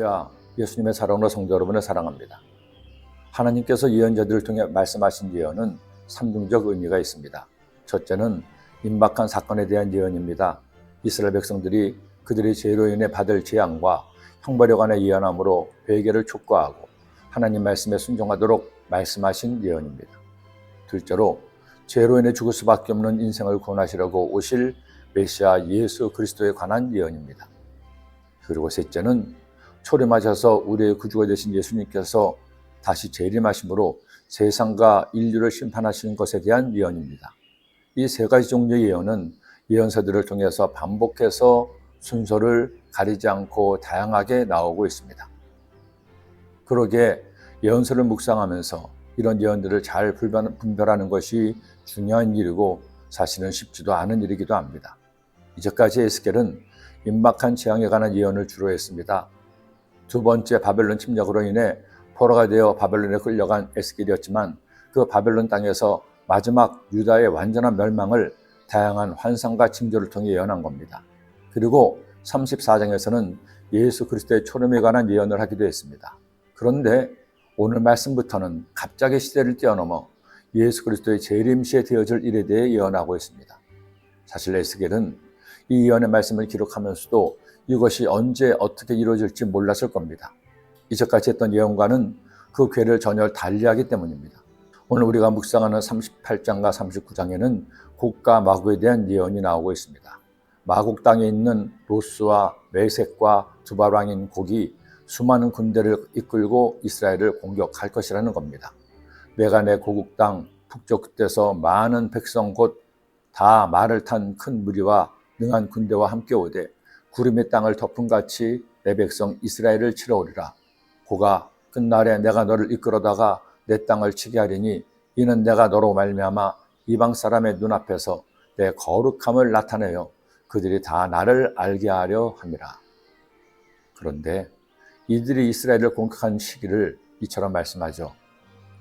할렐루야. 예수님의 사랑으로 성도 여러분을 사랑합니다. 하나님께서 예언자들을 통해 말씀하신 예언은 삼중적 의미가 있습니다. 첫째는 임박한 사건에 대한 예언입니다. 이스라엘 백성들이 그들의 죄로 인해 받을 재앙과 형벌에 관해 예언함으로 회개를 촉구하고 하나님 말씀에 순종하도록 말씀하신 예언입니다. 둘째로 죄로 인해 죽을 수밖에 없는 인생을 구원하시려고 오실 메시아 예수 그리스도에 관한 예언입니다. 그리고 셋째는 초림하셔서 우리의 구주가 되신 예수님께서 다시 재림하심으로 세상과 인류를 심판하시는 것에 대한 예언입니다. 이 세 가지 종류의 예언은 예언서들을 통해서 반복해서 순서를 가리지 않고 다양하게 나오고 있습니다. 그러기에 예언서를 묵상하면서 이런 예언들을 잘 분별하는 것이 중요한 일이고 사실은 쉽지도 않은 일이기도 합니다. 이제까지 에스겔은 임박한 재앙에 관한 예언을 주로 했습니다. 두 번째 바벨론 침략으로 인해 포로가 되어 바벨론에 끌려간 에스겔이었지만 그 바벨론 땅에서 마지막 유다의 완전한 멸망을 다양한 환상과 징조를 통해 예언한 겁니다. 그리고 34장에서는 예수 그리스도의 초림에 관한 예언을 하기도 했습니다. 그런데 오늘 말씀부터는 갑자기 시대를 뛰어넘어 예수 그리스도의 재림시에 되어질 일에 대해 예언하고 있습니다. 사실 에스겔은 이 예언의 말씀을 기록하면서도 이것이 언제 어떻게 이루어질지 몰랐을 겁니다. 이제까지 했던 예언과는 그 괴를 전혀 달리하기 때문입니다. 오늘 우리가 묵상하는 38장과 39장에는 곡과 마곡에 대한 예언이 나오고 있습니다. 마곡 땅에 있는 로스와 메색과 두바왕인 곡이 수많은 군대를 이끌고 이스라엘을 공격할 것이라는 겁니다. 내 고국 땅 북쪽 끝에서 많은 백성 곧 다 말을 탄 큰 무리와 능한 군대와 함께 오되 구름의 땅을 덮은 같이 내 백성 이스라엘을 치러 오리라. 고가 끝날에 내가 너를 이끌어다가 내 땅을 치게 하리니 이는 내가 너로 말미암아 이방 사람의 눈앞에서 내 거룩함을 나타내어 그들이 다 나를 알게 하려 함이라. 그런데 이들이 이스라엘을 공격한 시기를 이처럼 말씀하죠.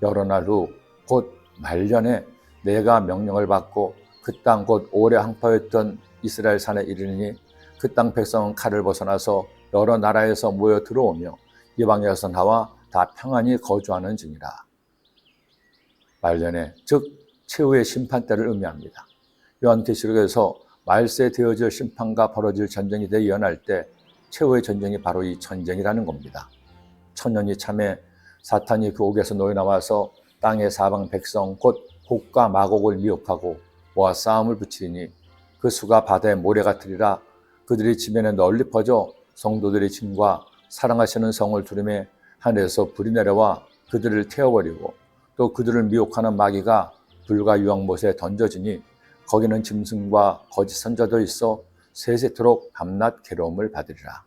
여러 날 후 곧 말년에 내가 명령을 받고 그 땅 곧 오래 항파했던 이스라엘 산에 이르니 그 땅 백성은 칼을 벗어나서 여러 나라에서 모여 들어오며 이방에서 나와 다 평안히 거주하는 중이라. 말년에 즉 최후의 심판 때를 의미합니다. 요한계시록에서 말세 되어질 심판과 벌어질 전쟁이 대해 예언할 때 최후의 전쟁이 바로 이 전쟁이라는 겁니다. 천년이 참에 사탄이 그 옥에서 놓여 나와서 땅의 사방 백성 곧 곡과 마곡을 미혹하고 모아 싸움을 붙이니 그 수가 바다의 모래 같으리라 그들이 지면에 널리 퍼져 성도들의 짐과 사랑하시는 성을 두름에 하늘에서 불이 내려와 그들을 태워버리고 또 그들을 미혹하는 마귀가 불과 유황못에 던져지니 거기는 짐승과 거짓 선자도 있어 세세토록 밤낮 괴로움을 받으리라.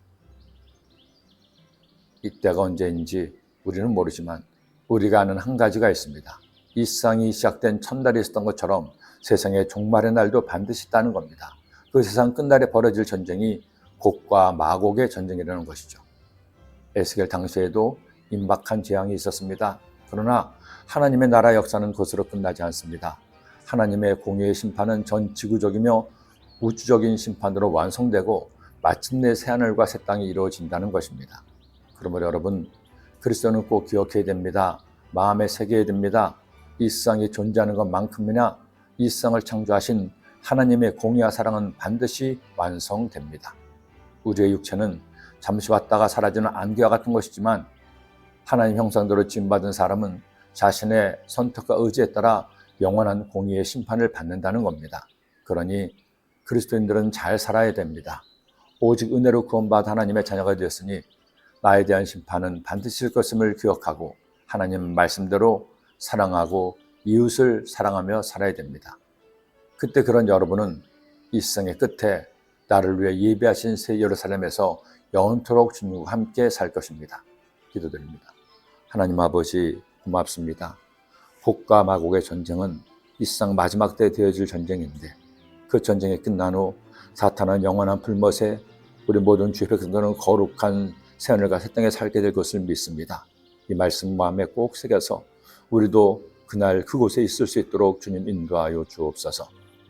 이때가 언제인지 우리는 모르지만 우리가 아는 한 가지가 있습니다. 이 세상이 시작된 천달이 있었던 것처럼 세상의 종말의 날도 반드시 있다는 겁니다. 그 세상 끝날에 벌어질 전쟁이 곡과 마곡의 전쟁이라는 것이죠. 에스겔 당시에도 임박한 재앙이 있었습니다. 그러나 하나님의 나라 역사는 그것으로 끝나지 않습니다. 하나님의 공의의 심판은 전 지구적이며 우주적인 심판으로 완성되고 마침내 새하늘과 새 땅이 이루어진다는 것입니다. 그러므로 여러분 그리스도는 꼭 기억해야 됩니다. 마음에 새겨야 됩니다. 이 세상에 존재하는 것만큼이나 이 세상을 창조하신 하나님의 공의와 사랑은 반드시 완성됩니다. 우리의 육체는 잠시 왔다가 사라지는 안개와 같은 것이지만 하나님 형상대로 지음받은 사람은 자신의 선택과 의지에 따라 영원한 공의의 심판을 받는다는 겁니다. 그러니 그리스도인들은 잘 살아야 됩니다. 오직 은혜로 구원받아 하나님의 자녀가 되었으니 나에 대한 심판은 반드시 일 것임을 기억하고 하나님 말씀대로 사랑하고 이웃을 사랑하며 살아야 됩니다. 그때 그런 여러분은 이 세상의 끝에 나를 위해 예배하신 새 예루살렘에서 영원토록 주님과 함께 살 것입니다. 기도드립니다. 하나님 아버지 고맙습니다. 복과 마곡의 전쟁은 이 세상 마지막 때 되어질 전쟁인데 그 전쟁이 끝난 후 사탄은 영원한 불못에 우리 모든 주의 백성들은 거룩한 새하늘과 새 땅에 살게 될 것을 믿습니다. 이 말씀 마음에 꼭 새겨서 우리도 그날 그곳에 있을 수 있도록 주님 인도하여 주옵소서.